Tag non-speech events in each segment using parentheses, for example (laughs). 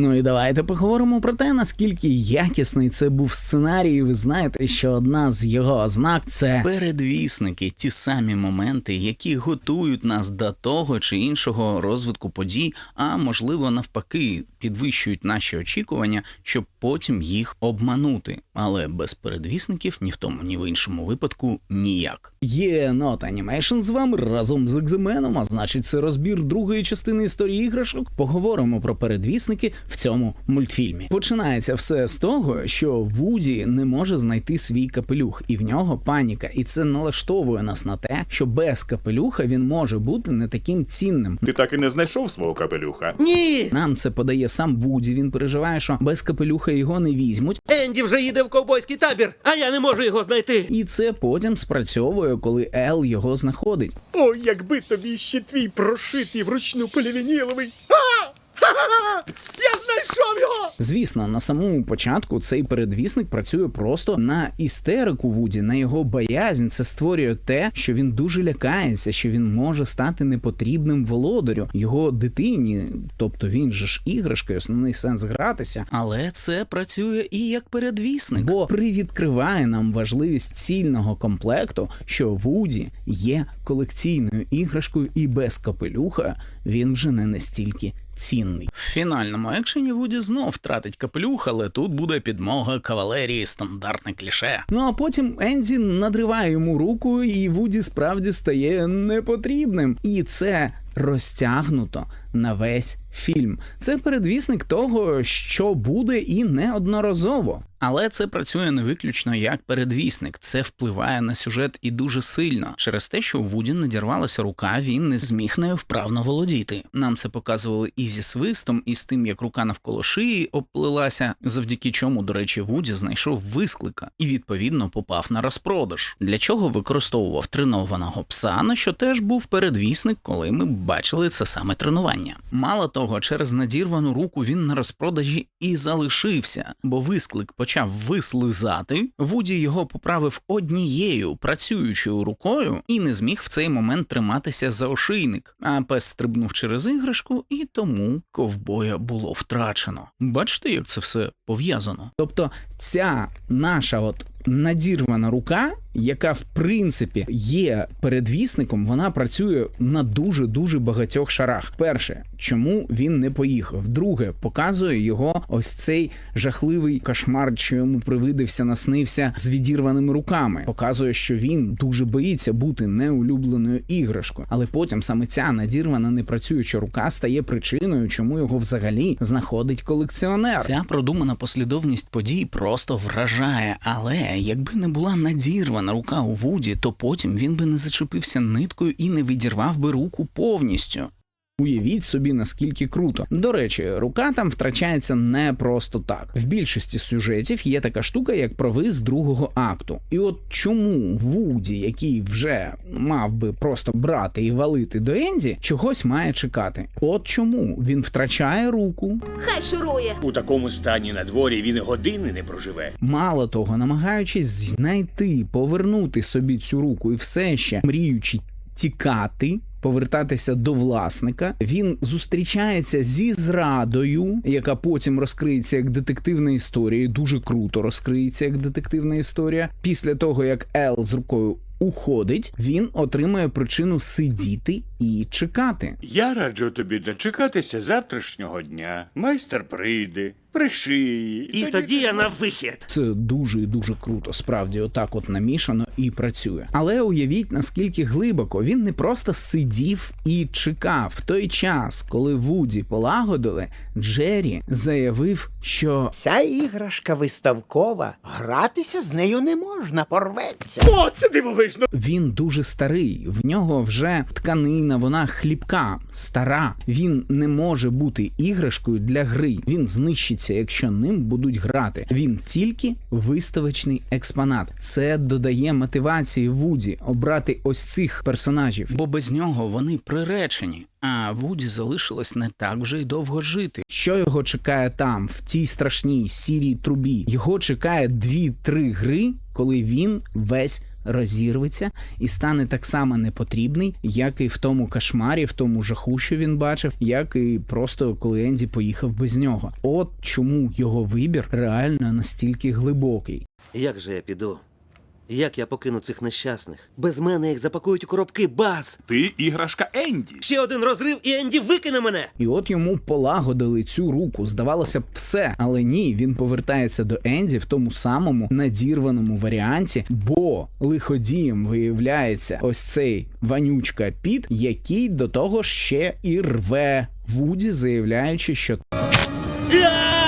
Ну і давайте поговоримо про те, наскільки якісний це був сценарій. Ви знаєте, що одна з його ознак це передвісники, ті самі моменти, які готують нас до того чи іншого розвитку подій, а можливо навпаки підвищують наші очікування, щоб потім їх обманути. Але без передвісників ні в тому, ні в іншому випадку ніяк. Є Not Animation з вами разом з Екземеном, а значить, це розбір другої частини історії іграшок. Поговоримо про передвісники в цьому мультфільмі. Починається все з того, що Вуді не може знайти свій капелюх, і в нього паніка. І це налаштовує нас на те, що без капелюха він може бути не таким цінним. Ти так і не знайшов свого капелюха. Ні! Нам це подає сам Вуді. Він переживає, що без капелюха його не візьмуть, Енді вже їде в ковбойський табір, а я не можу його знайти. і це потім спрацьовує, коли Ел його знаходить. О, якби тобі ще твій прошитий вручну полівініловий. А! (laughs) Я знайшов його! Звісно, на самому початку цей передвісник працює просто на істерику Вуді, на його боязнь. Це створює те, що він дуже лякається, що він може стати непотрібним володарю його дитині. Тобто він же ж іграшка, основний сенс гратися. Але це працює і як передвісник, бо привідкриває нам важливість цільного комплекту, що Вуді є колекційною іграшкою, і без капелюха він вже не настільки цінний. В фінальному екшені Вуді знов втратить капелюх, але тут буде підмога кавалерії, стандартне кліше. Ну а потім Енді надриває йому руку, і Вуді справді стає непотрібним. І це розтягнуто на весь фільм. Це передвісник того, що буде, і неодноразово. Але це працює не виключно як передвісник, це впливає на сюжет і дуже сильно. Через те, що у Вуді надірвалася рука, він не зміг нею вправно володіти. Нам це показували і зі свистом, і з тим, як рука навколо шиї обплилася, завдяки чому, до речі, Вуді знайшов висклика і відповідно попав на розпродаж. Для чого використовував тренованого пса, на що теж був передвісник, коли ми бачили це саме тренування. Мало того, через надірвану руку він на розпродажі і залишився, бо висклик почав вислизати. Вуді його поправив однією працюючою рукою і не зміг в цей момент триматися за ошийник. А пес стрибнув через іграшку, і тому ковбоя було втрачено. Бачите, як це все пов'язано? Тобто, ця наша от надірвана рука, яка в принципі є передвісником, вона працює на дуже дуже багатьох шарах. Перше, чому він не поїхав. Друге, показує його ось цей жахливий кошмар, що йому привидився, наснився з відірваними руками. Показує, що він дуже боїться бути неулюбленою іграшкою. Але потім саме ця надірвана непрацююча рука стає причиною, чому його взагалі знаходить колекціонер. Ця продумана послідовність подій просто вражає, але якби не була надірвана рука у Вуді, то потім він би не зачепився ниткою і не відірвав би руку повністю. Уявіть собі, наскільки круто. До речі, рука там втрачається не просто так. В більшості сюжетів є така штука, як провис другого акту. І от чому Вуді, який вже мав би просто брати і валити до Енді, чогось має чекати. От чому він втрачає руку, Хай шурує. У такому стані на дворі він години не проживе. Мало того, намагаючись знайти, повернути собі цю руку і все ще мріючи тікати. Повертатися до власника, він зустрічається зі зрадою, яка потім розкриється як детективна історія. і Дуже круто розкриється як детективна історія. Після того як Ел з рукою уходить, він отримує причину сидіти і чекати. Я раджу тобі дочекатися завтрашнього дня. Майстер прийде, пришиє. І тоді я на вихід. Це дуже і дуже круто. Справді, отак от намішано і працює. Але уявіть, наскільки глибоко він не просто сидів і чекав. В той час, коли Вуді полагодили, Джері заявив, що Ця іграшка виставкова, гратися з нею не можна, порветься. О, це дивовижно! він дуже старий. В нього вже тканина, вона хліпка, стара. Він не може бути іграшкою для гри. Він знищиться, якщо ним будуть грати. Він тільки виставочний експонат. Це додає мотивації Вуді обрати ось цих персонажів, бо без нього вони приречені. А Вуді залишилось не так вже й довго жити. Що його чекає там, в тій страшній сірій трубі? Його чекає дві-три гри, коли він весь розірветься і стане так само непотрібний, як і в тому кошмарі, в тому жаху, що він бачив, як і просто коли Енді поїхав без нього. От чому його вибір реально настільки глибокий. Як же я піду? Як я покину цих нещасних? Без мене їх запакують у коробки баз. Ти іграшка Енді. Ще один розрив, і Енді викине мене. І от йому полагодили цю руку. Здавалося б, все. Але ні, він повертається до Енді в тому самому надірваному варіанті, бо лиходієм виявляється ось цей ванючка Піт, який до того ще і рве Вуді, заявляючи, що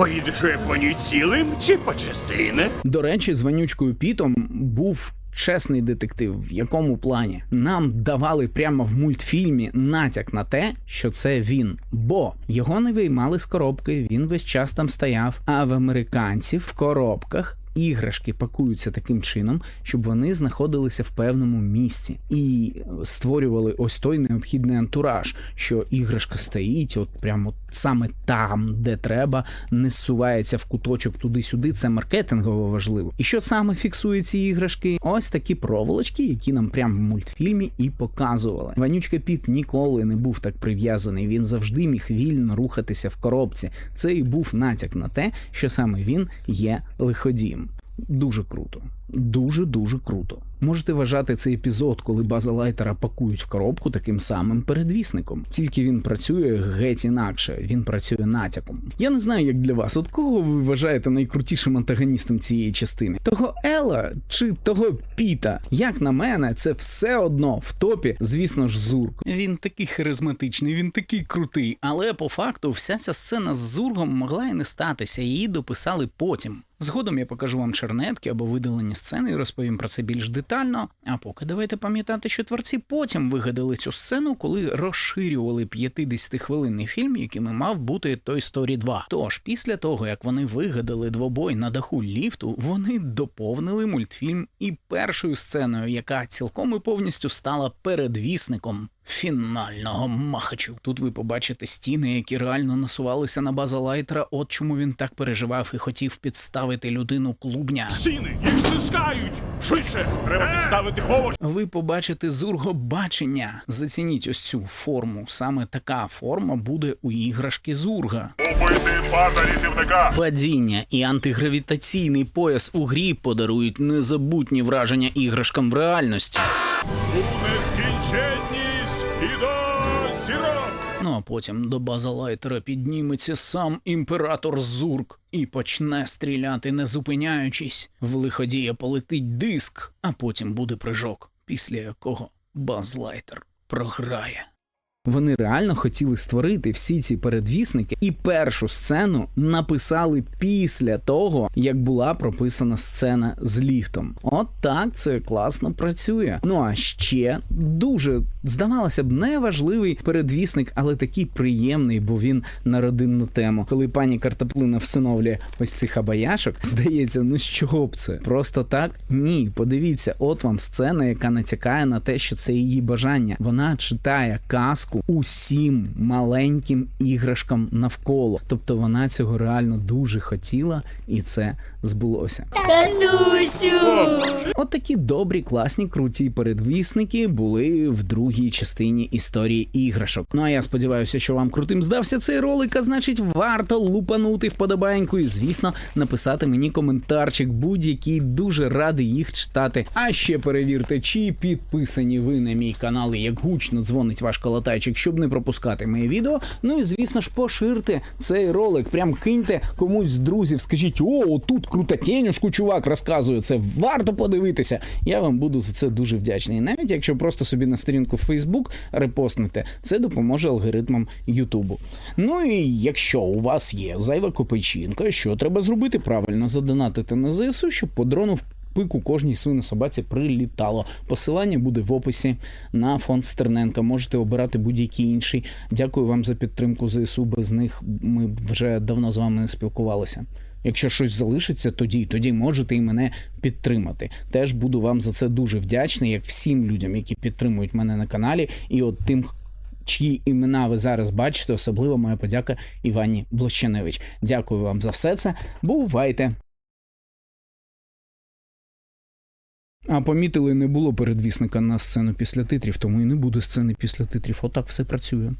Поїдеш у Японію цілим чи по частини? До речі, з Ванючкою Пітом був. Чесний детектив, в якому плані нам давали прямо в мультфільмі натяк на те, що це він, бо його не виймали з коробки, він весь час там стояв. А в американців в коробках іграшки пакуються таким чином, щоб вони знаходилися в певному місці і створювали ось той необхідний антураж, що іграшка стоїть, от прямо саме там, де треба, не зсувається в куточок туди-сюди. Це маркетингово важливо. І що саме фіксує ці іграшки? Ось такі проволочки, які нам прямо в мультфільмі і показували. Ванючка Піт ніколи не був так прив'язаний. Він завжди міг вільно рухатися в коробці. Це і був натяк на те, що саме він є лиходієм. Дуже круто. Дуже дуже круто. Можете вважати цей епізод, коли база лайтера пакують в коробку таким самим передвісником. Тільки він працює геть інакше, він працює натяком. Я не знаю, як для вас, от кого ви вважаєте найкрутішим антагоністом цієї частини? Того Ела чи того Піта? Як на мене, це все одно в топі, звісно ж, Зурк. Він такий харизматичний, він такий крутий. Але по факту вся ця сцена з Зургом могла і не статися, її дописали потім. Згодом я покажу вам чернетки або видалені сцени і розповім про це більш детально. А поки давайте пам'ятати, що творці потім вигадали цю сцену, коли розширювали 50-хвилинний фільм, яким і мав бути Toy Story 2. Тож після того, як вони вигадали двобой на даху ліфту, вони доповнили мультфільм і першою сценою, яка цілком і повністю стала передвісником фінального махачу. Тут ви побачите стіни, які реально насувалися на база лайтера. От чому він так переживав і хотів підставити людину клубня. Стіни, їх стискають! Швидше! Треба підставити овоч! Ви побачите зургобачення. Зацініть ось цю форму. Саме така форма буде у іграшки зурга. Убити рятівника! Падіння і антигравітаційний пояс у грі подарують незабутні враження іграшкам в реальності. У нескінченність і до! Ну а потім до база лайтера підніметься сам імператор Зурк і почне стріляти, не зупиняючись. В лиходія полетить диск, а потім буде прыжок, після якого базлайтер програє. Вони реально хотіли створити всі ці передвісники, і першу сцену написали після того, як була прописана сцена з ліфтом. От так це класно працює. Ну а ще дуже здавалося б неважливий передвісник, але такий приємний, бо він на родинну тему. Коли пані картоплина всиновлює ось цих абаяшок, здається, ну з чого б це? Просто так? Ні, подивіться, от вам сцена, яка натякає на те, що це її бажання. Вона читає казку усім маленьким іграшкам навколо. Тобто вона цього реально дуже хотіла, і це збулося. От такі добрі, класні, круті передвісники були в другій частині історії іграшок. Ну а я сподіваюся, що вам крутим здався цей ролик, а значить, варто лупанути вподобайку і, звісно, написати мені коментарчик, будь-який дуже радий їх читати. А ще перевірте, чи підписані ви на мій канал і як гучно дзвонить ваш колотайчик, щоб не пропускати мої відео. Ну і звісно ж, поширте цей ролик. Прям киньте комусь з друзів, скажіть, о, тут крута тенюшку, чувак розказує. Це варто подивитися. Я вам буду за це дуже вдячний. І навіть якщо просто собі на сторінку в Facebook репостнете, це допоможе алгоритмам Ютубу. Ну і якщо у вас є зайва копійчинка, що треба зробити правильно? Задонатити на ЗСУ, щоб по дрону в пику кожній свинособаці прилітало. Посилання буде в описі на фонд Стерненка. Можете обирати будь-який інший. Дякую вам за підтримку ЗСУ. Без них ми вже давно з вами не спілкувалися. Якщо щось залишиться, тоді тоді можете і мене підтримати. Теж буду вам за це дуже вдячний, як всім людям, які підтримують мене на каналі, і от тим. Чиї імена ви зараз бачите, особливо моя подяка Івані Блощеневич. Дякую вам за все це. Бувайте! А помітили, не було передвісника на сцену після титрів, тому і не буде сцени після титрів. Отак все працює.